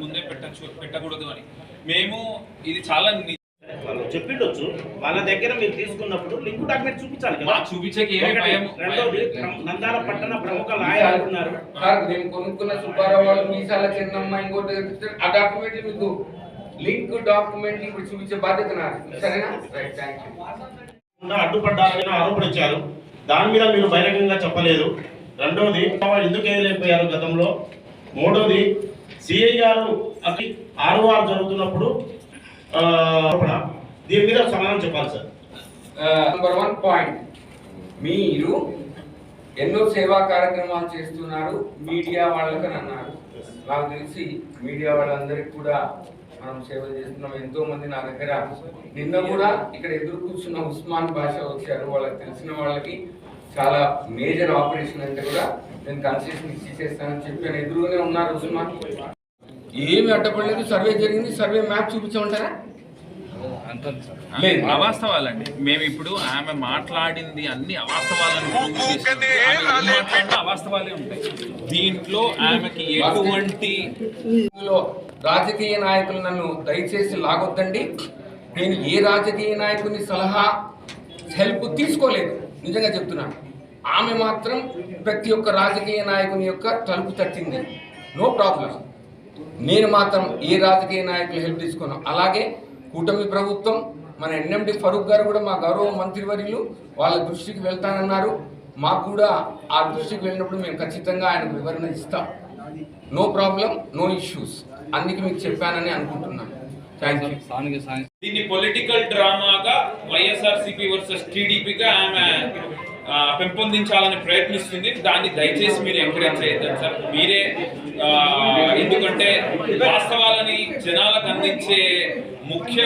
ముందే పెట్టచ్చు పెట్టకూడదు అని. మేము ఇది చాలా చెప్పిండొచ్చు. వాళ్ళ దగ్గర మీరు తీసుకున్నప్పుడు లింక్ డాక్యుమెంట్ చూపించాలి కదా. మాకు చూపించకి రెండోది నంద్యాల పట్టణ ప్రముఖ లాయర్ అంటున్నారు నేను కొనుక్కున్న సుబ్బారావు వాళ్ళు మీసాల చిన్నమ్మ ఇంకోటి ఆ డాక్యుమెంట్ మీకు లింక్ డాక్యుమెంట్ ఇప్పుడు చూపించే బాధ్యత నాది. సరేనా? రైట్ థ్యాంక్ యూ కూడా అడ్డుపడ్డారని ఆరోపణించారు దాని మీద మీరు బహిరంగంగా చెప్పలేదు. రెండోది వాళ్ళు ఎందుకు వేయలేకపోయారు గతంలో? మూడవది సిఐ గారు అది వారు జరుగుతున్నప్పుడు దీని మీద సమాధానం చెప్పాలి సార్. నంబర్ వన్ పాయింట్ మీరు ఎన్నో సేవా కార్యక్రమాలు చేస్తున్నారు మీడియా వాళ్ళకని అన్నారు. నాకు తెలిసి మీడియా వాళ్ళందరికీ కూడా మనం సేవలు చేస్తున్నాం. ఎంతో మంది నా దగ్గర నిన్న కూడా ఇక్కడ ఎదురు కూర్చున్న ఉస్మాన్ భాష వచ్చారు. వాళ్ళకి తెలిసిన వాళ్ళకి చాలా మేజర్ ఆపరేషన్ అంటే కూడా నేను కన్సెషన్ ఇచ్చేస్తానని చెప్పాను. ఎదురుగానే ఉన్నారు ఉస్మాన్ ఏమి అడ్డపడలేదు. సర్వే జరిగింది. సర్వే మ్యాప్ చూపించమంటారా? లేదు. అవాస్తవాలండి. మేము ఇప్పుడు ఆమె మాట్లాడింది అన్ని అవాస్తవాలను అవాస్తవాలే ఉంటాయి. దీంట్లో ఆమెకి ఎటువంటి రాజకీయ నాయకులు నన్ను దయచేసి లాగొద్దండి. నేను ఏ రాజకీయ నాయకుని సలహా హెల్ప్ తీసుకోలేదు. నిజంగా చెప్తున్నాను. ఆమె మాత్రం ప్రతి ఒక్క రాజకీయ నాయకుని యొక్క తలుపు తట్టింది. No problem. నేను మాత్రం ఏ రాజకీయ నాయకులు హెల్ప్ తీసుకున్నాం అలాగే కూటమి ప్రభుత్వం మన ఎన్ఎండి ఫరూక్ గారు కూడా మా గౌరవ మంత్రివర్యులు వాళ్ళ దృష్టికి వెళ్తానన్నారు. మాకు కూడా ఆ దృష్టికి వెళ్ళినప్పుడు మేము ఖచ్చితంగా ఆయనకు వివరణ ఇస్తాం. No problem no issues. అందుకే మీకు చెప్పానని అనుకుంటున్నాను. దీన్ని పొలిటికల్ డ్రామాగా వైఎస్ఆర్సీపీ వర్సెస్ టీడీపీగా ఆమె పెంపొందించాలని ప్రయత్నిస్తుంది. దాన్ని దయచేసి మీరు ఎంకరేజ్ చేయొద్దండి సార్. మీరే ఎందుకంటే వాస్తవాలని జనాలకు అందించే ముఖ్య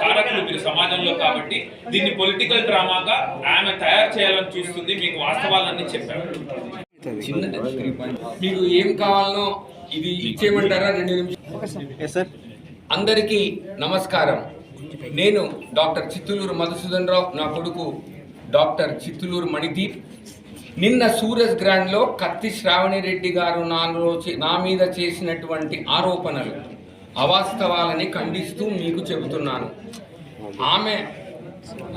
కారకులు మీరు సమాజంలో కాబట్టి దీన్ని పొలిటికల్ డ్రామాగా ఆమె తయారు చేయాలని చూస్తుంది. మీకు వాస్తవాలన్నీ చెప్పారు. మీకు ఏం కావాలనో ఇది ఇచ్చేయమంటారా? రెండు నిమిషాలు. అందరికీ నమస్కారం. నేను డాక్టర్ చిత్తులూరు మధుసూదన్ రావు నా కొడుకు డాక్టర్ చిత్తులూరు మణిదీప్ నిన్న సూరజ్ గ్రాండ్లో కత్తి శ్రావణి రెడ్డి గారు నాలో నా మీద చేసినటువంటి ఆరోపణలు అవాస్తవాలని ఖండిస్తూ మీకు చెబుతున్నాను. ఆమె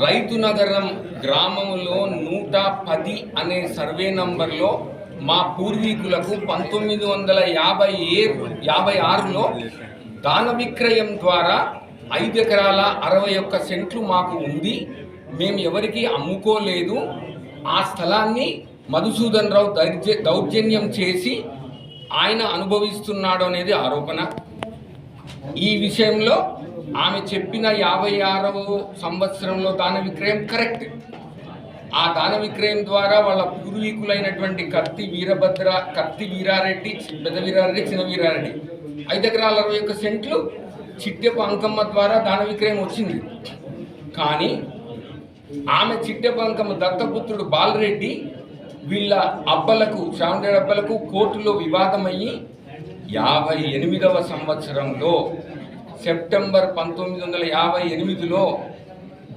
రైతు నగరం గ్రామంలో నూట పది అనే సర్వే నంబర్లో మా పూర్వీకులకు పంతొమ్మిది వందల యాభై ఏ యాభై ఆరులో దాన విక్రయం ద్వారా ఐదు ఎకరాల అరవై ఒక్క సెంట్లు మాకు ఉంది. మేము ఎవరికి అమ్ముకోలేదు. ఆ స్థలాన్ని మధుసూదన్ రావు దౌర్జ దౌర్జన్యం చేసి ఆయన అనుభవిస్తున్నాడు అనేది ఆరోపణ. ఈ విషయంలో ఆమె చెప్పిన యాభై ఆరవ సంవత్సరంలో దాన విక్రయం కరెక్ట్. ఆ దాన విక్రయం ద్వారా వాళ్ళ పూర్వీకులైనటువంటి కత్తి వీరభద్ర కత్తి వీరారెడ్డి పెద్ద వీరారెడ్డి చిన్న వీరారెడ్డి ఐదు ఎకరాల అరవై ఒక్క సెంట్లు చిట్టెపు అంకమ్మ ద్వారా దాన విక్రయం వచ్చింది. కానీ ఆమె చిట్టెపు దత్తపుత్రుడు బాలరెడ్డి వీళ్ళ అబ్బలకు శ్రావణరెడ్డి అబ్బలకు కోర్టులో వివాదమయ్యి యాభై ఎనిమిదవ సంవత్సరంలో సెప్టెంబర్ పంతొమ్మిది వందల యాభై ఎనిమిదిలో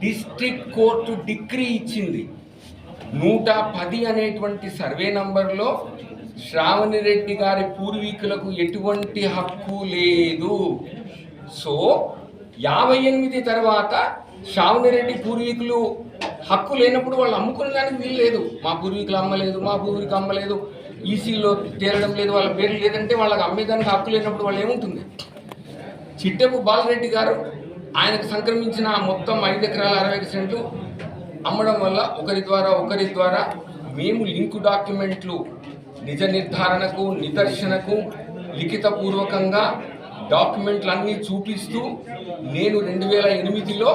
డిస్ట్రిక్ట్ కోర్టు డిగ్రీ ఇచ్చింది. నూట పది అనేటువంటి సర్వే నంబర్లో శ్రావణి రెడ్డి గారి పూర్వీకులకు ఎటువంటి హక్కు లేదు. సో యాభై ఎనిమిది తర్వాత శ్రావణి రెడ్డి పూర్వీకులు హక్కు లేనప్పుడు వాళ్ళు అమ్ముకునే దానికి వీలు లేదు. మా పూర్వీకులు అమ్మలేదు మా పూర్వీకులు అమ్మలేదు ఈసీలో తేలడం లేదు వాళ్ళ పేరు లేదంటే వాళ్ళకి అమ్మేదానికి హక్కు లేనప్పుడు వాళ్ళు ఏముంటుంది? చిట్టెపు బాలరెడ్డి గారు ఆయనకు సంక్రమించిన మొత్తం ఐదు ఎకరాల అరవై సెంట్లు అమ్మడం వల్ల ఒకరి ద్వారా ఒకరి ద్వారా మేము లింకు డాక్యుమెంట్లు నిజ నిర్ధారణకు నిదర్శనకు లిఖితపూర్వకంగా డాక్యుమెంట్లు అన్నీ చూపిస్తూ నేను రెండు వేల ఎనిమిదిలో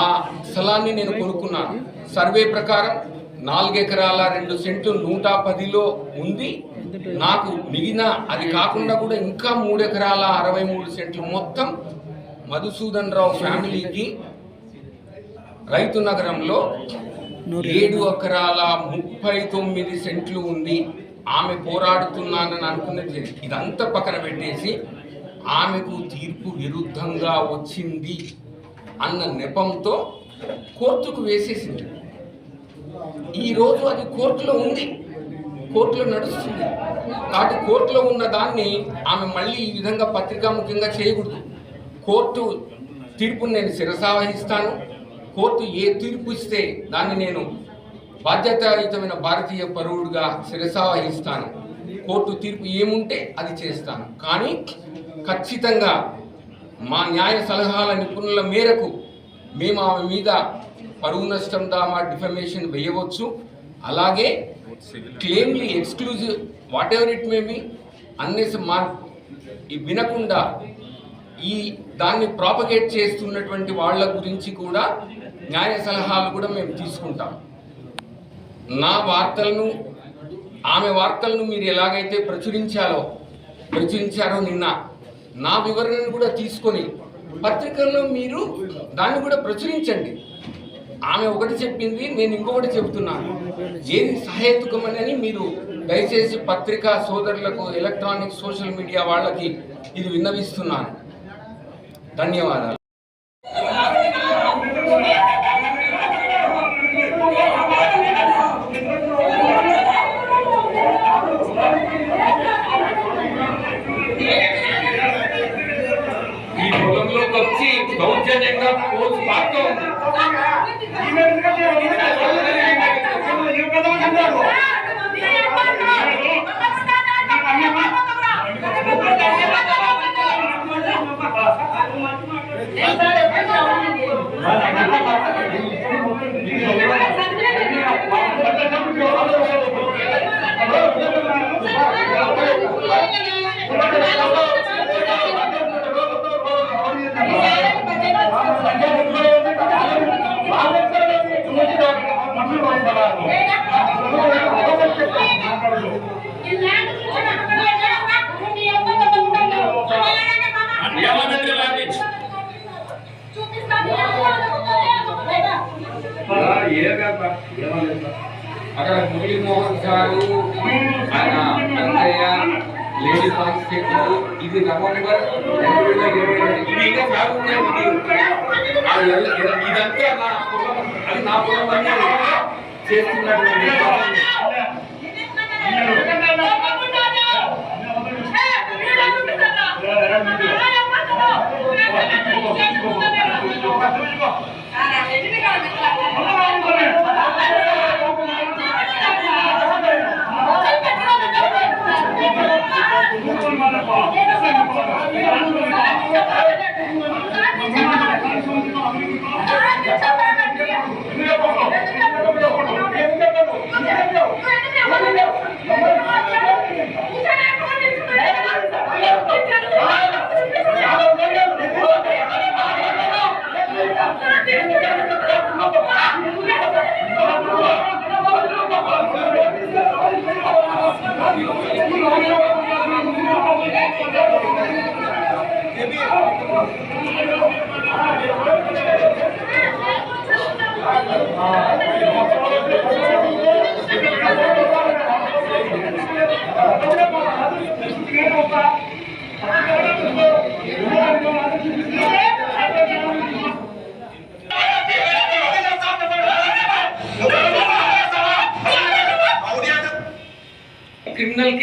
ఆ స్థలాన్ని నేను కొనుక్కున్నాను. సర్వే ప్రకారం నాలుగెకరాల రెండు సెంట్లు నూట పదిలో ఉంది. నాకు మిగిలిన అది కాకుండా కూడా ఇంకా మూడు ఎకరాల అరవై మూడు సెంట్లు మొత్తం మధుసూదన్ రావు ఫ్యామిలీకి రైతు నగరంలో ఏడు ఎకరాల ముప్పై తొమ్మిది సెంట్లు ఉంది. ఆమె పోరాడుతున్నానని అనుకున్నది. ఇదంతా పక్కన పెట్టేసి ఆమెకు తీర్పు విరుద్ధంగా వచ్చింది. అన్న నెపంతో కోర్టుకు వేసేసింది. ఈరోజు అది కోర్టులో ఉంది. కోర్టులో నడుస్తుంది. కాబట్టి కోర్టులో ఉన్న దాన్ని ఆమె మళ్ళీ ఈ విధంగా పత్రికాముఖంగా చేయకూడదు. కోర్టు తీర్పును నేను శిరసావహిస్తాను. కోర్టు ఏ తీర్పు ఇస్తే దాన్ని నేను బాధ్యతాయుతమైన భారతీయ పరువుడుగా శిరసావహిస్తాను. కోర్టు తీర్పు ఏముంటే అది చేస్తాను. కానీ ఖచ్చితంగా మా న్యాయ సలహాల నిపుణుల మేరకు మేము ఆమె మీద పరువు నష్టం దామా డిఫమేషన్ వేయవచ్చు. అలాగే క్లెయిమ్లీ exclusive whatever it may be unless మా వినకుండా ఈ దాన్ని ప్రాపగేట్ చేస్తున్నటువంటి వాళ్ళ గురించి కూడా న్యాయ సలహాలు కూడా మేము తీసుకుంటాం. నా వార్తలను ఆమె వార్తలను మీరు ఎలాగైతే ప్రచురించాలో ప్రచురించారో నిన్న నా వివరణను కూడా తీసుకొని పత్రికల్లో మీరు దాన్ని కూడా ప్రచురించండి. ఆమె ఒకటి చెప్పింది నేను ఇంకొకటి చెబుతున్నాను. ఏది సహేతుకమని మీరు దయచేసి పత్రికా సోదరులకు ఎలక్ట్రానిక్ సోషల్ మీడియా వాళ్ళకి ఇది విన్నవిస్తున్నాను. ధన్యవాదాలు. అక్కడ మురళీ మోహన్ సారు ఆయన వెంకయ్య లేడీ కానిస్టేబుల్ ఇది నవంబర్ రెండు వేల ఇరవై రెండు ఇది ఇంకా చాలా ఉన్నాయి ఇదంతా నా పొలం అది నా పొలం అని చేస్తున్నటువంటి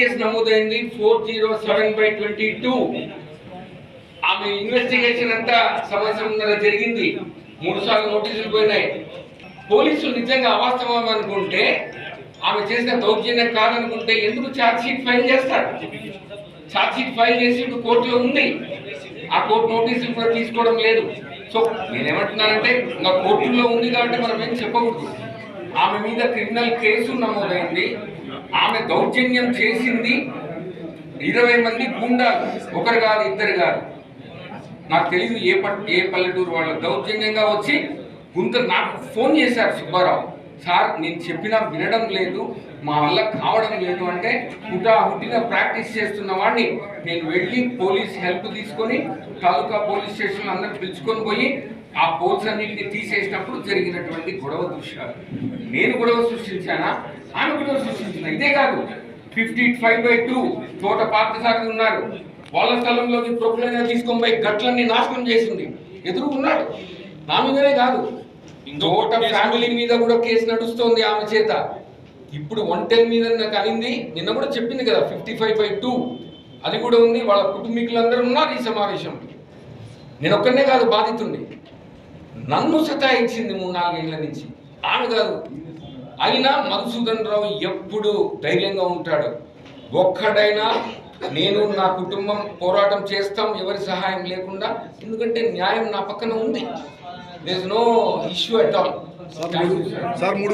కేసు నమోదైంది. Four zero seven by twenty two. ఆమె ఇన్వెస్టిగేషన్ అంతా సంవత్సరంన్నర జరిగింది. మూడు సార్లు నోటీసులు పోయినాయి. పోలీసులు నిజంగా అవాస్తవం అనుకుంటే ఆమె చేసిన దౌర్జన్యం కాదనుకుంటే ఎందుకు ఛార్జ్షీట్ ఫైల్ చేస్తారు? ఛార్జ్షీట్ ఫైల్ చేసి కోర్టులో ఉంది. ఆ కోర్టు నోటీసులు కూడా తీసుకోవడం లేదు. సో నేనేమంటున్నానంటే ఇంకా కోర్టులో ఉంది కాబట్టి మనం ఏం చెప్పకూడదు. ఆమె మీద క్రిమినల్ కేసు నమోదైంది. ఆమె దౌర్జన్యం చేసింది ఇరవై మంది గుండాలు ఒకరు కాదు ఇద్దరు కాదు. నాకు తెలియదు ఏ పట్ ఏ పల్లెటూరు వాళ్ళ దౌర్జన్యంగా వచ్చి గుంత నాకు ఫోన్ చేశారు సుబ్బారావు. సార్ నేను చెప్పినా వినడం లేదు మా వల్ల కావడం లేదు అంటే హుటా హుటిన ప్రాక్టీస్ చేస్తున్న వాడిని నేను వెళ్ళి పోలీస్ హెల్ప్ తీసుకొని తాలూకా పోలీస్ స్టేషన్ అందరు పిలుచుకొని పోయి ఆ పోల్స్ అన్నింటినీ తీసేసినప్పుడు జరిగినటువంటి గొడవ దృశ్యాలు. నేను గొడవ సృష్టించానా? ఆమె గొడవ సృష్టించిన ఇదే కాదు. ఫిఫ్టీ ఫైవ్ బై టూ తోట పార్థసారథి ఉన్నారు. వాళ్ళ స్థలంలోకి ప్రొక్లైనర్ తీసుకొని పోయి గట్లన్నీ నాశనం చేసింది. ఎదురు ఉన్నాడు. నా మీదనే కాదు. తోట ఫ్యామిలీ మీద కూడా కేసు నడుస్తోంది ఆమె చేత. ఇప్పుడు వన్ టెన్ మీద నాకు అనింది నిన్న కూడా చెప్పింది కదా ఫిఫ్టీ ఫైవ్ బై టూ. అది కూడా ఉంది. వాళ్ళ కుటుంబీకులందరూ ఉన్నారు ఈ సమావేశంలో. నేను ఒక్కనే కాదు బాధితుండి నన్ను సతాయించింది మూడు నాలుగేళ్ళ నుంచి. ఆమె కాదు. అయినా మధుసూదన్ రావు ఎప్పుడు ధైర్యంగా ఉంటాడు. ఒక్కడైనా నేను నా కుటుంబం పోరాటం చేస్తాం ఎవరి సహాయం లేకుండా. ఎందుకంటే న్యాయం నా పక్కన ఉంది. There's no issue at all sir మూడు